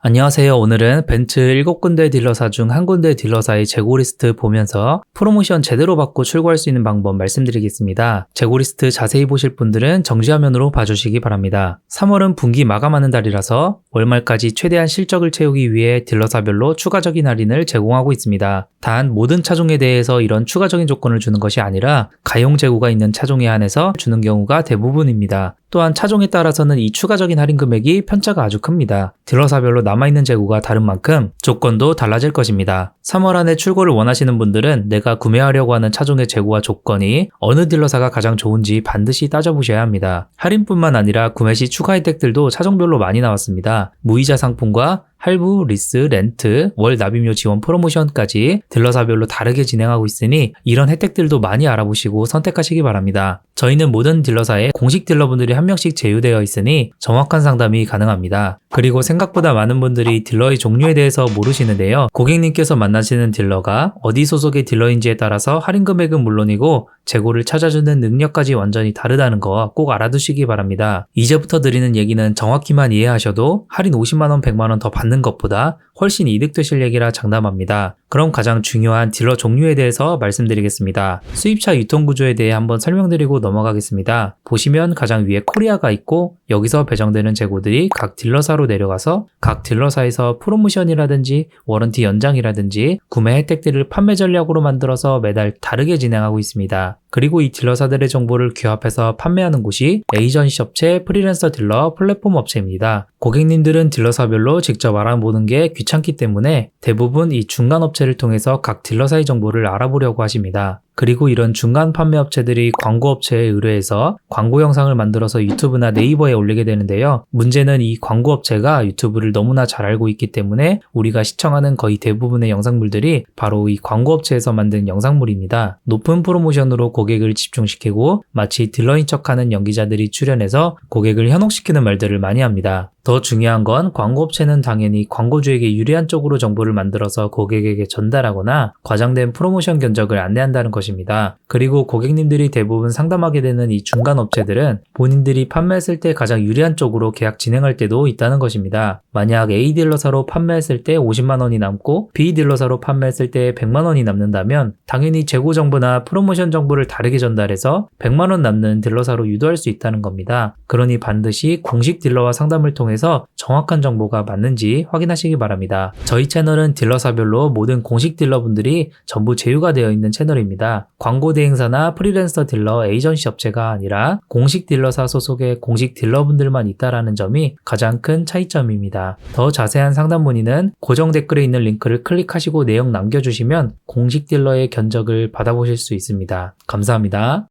안녕하세요. 오늘은 벤츠 7군데 딜러사 중 한 군데 딜러사의 재고 리스트 보면서 프로모션 제대로 받고 출고할 수 있는 방법 말씀드리겠습니다. 재고 리스트 자세히 보실 분들은 정지화면으로 봐주시기 바랍니다. 3월은 분기 마감하는 달이라서 월말까지 최대한 실적을 채우기 위해 딜러사별로 추가적인 할인을 제공하고 있습니다. 단 모든 차종에 대해서 이런 추가적인 조건을 주는 것이 아니라 가용 재고가 있는 차종에 한해서 주는 경우가 대부분입니다. 또한 차종에 따라서는 이 추가적인 할인 금액이 편차가 아주 큽니다. 딜러사별로 남아있는 재고가 다른 만큼 조건도 달라질 것입니다. 3월 안에 출고를 원하시는 분들은 내가 구매하려고 하는 차종의 재고와 조건이 어느 딜러사가 가장 좋은지 반드시 따져보셔야 합니다. 할인뿐만 아니라 구매 시 추가 혜택들도 차종별로 많이 나왔습니다. 무이자 상품과 할부, 리스, 렌트, 월 납입료 지원 프로모션까지 딜러사별로 다르게 진행하고 있으니 이런 혜택들도 많이 알아보시고 선택하시기 바랍니다. 저희는 모든 딜러사에 공식 딜러분들이 한 명씩 제휴되어 있으니 정확한 상담이 가능합니다. 그리고 생각보다 많은 분들이 딜러의 종류에 대해서 모르시는데요. 고객님께서 만나시는 딜러가 어디 소속의 딜러인지에 따라서 할인 금액은 물론이고 재고를 찾아주는 능력까지 완전히 다르다는 거 꼭 알아두시기 바랍니다. 이제부터 드리는 얘기는 정확히만 이해하셔도 할인 50만원, 100만원 더 받는 것보다 훨씬 이득되실 얘기라 장담합니다. 그럼 가장 중요한 딜러 종류에 대해서 말씀드리겠습니다. 수입차 유통구조에 대해 한번 설명드리고 넘어가겠습니다. 보시면 가장 위에 코리아가 있고 여기서 배정되는 재고들이 각 딜러사로 내려가서 각 딜러사에서 프로모션이라든지 워런티 연장이라든지 구매 혜택들을 판매 전략으로 만들어서 매달 다르게 진행하고 있습니다. 그리고 이 딜러사들의 정보를 규합해서 판매하는 곳이 에이전시 업체, 프리랜서 딜러, 플랫폼 업체입니다. 고객님들은 딜러사별로 직접 알아보는 게 귀찮기 때문에 대부분 이 중간 업체를 통해서 각 딜러사의 정보를 알아보려고 하십니다. 그리고 이런 중간 판매 업체들이 광고 업체에 의뢰해서 광고 영상을 만들어서 유튜브나 네이버에 올리게 되는데요. 문제는 이 광고 업체가 유튜브를 너무나 잘 알고 있기 때문에 우리가 시청하는 거의 대부분의 영상물들이 바로 이 광고 업체에서 만든 영상물입니다. 높은 프로모션으로 고객을 집중시키고 마치 딜러인 척하는 연기자들이 출연해서 고객을 현혹시키는 말들을 많이 합니다. 더 중요한 건 광고업체는 당연히 광고주에게 유리한 쪽으로 정보를 만들어서 고객에게 전달하거나 과장된 프로모션 견적을 안내한다는 것입니다. 그리고 고객님들이 대부분 상담하게 되는 이 중간 업체들은 본인들이 판매했을 때 가장 유리한 쪽으로 계약 진행할 때도 있다는 것입니다. 만약 A 딜러사로 판매했을 때 50만 원이 남고 B 딜러사로 판매했을 때 100만 원이 남는다면 당연히 재고 정보나 프로모션 정보를 다르게 전달해서 100만 원 남는 딜러사로 유도할 수 있다는 겁니다. 그러니 반드시 공식 딜러와 상담을 통해서 정확한 정보가 맞는지 확인하시기 바랍니다. 저희 채널은 딜러사별로 모든 공식 딜러분들이 전부 제휴가 되어 있는 채널입니다. 광고 대행사나 프리랜서 딜러 에이전시 업체가 아니라 공식 딜러사 소속의 공식 딜러분들만 있다라는 점이 가장 큰 차이점입니다. 더 자세한 상담 문의는 고정 댓글에 있는 링크를 클릭하시고 내용 남겨주시면 공식 딜러의 견적을 받아보실 수 있습니다. 감사합니다.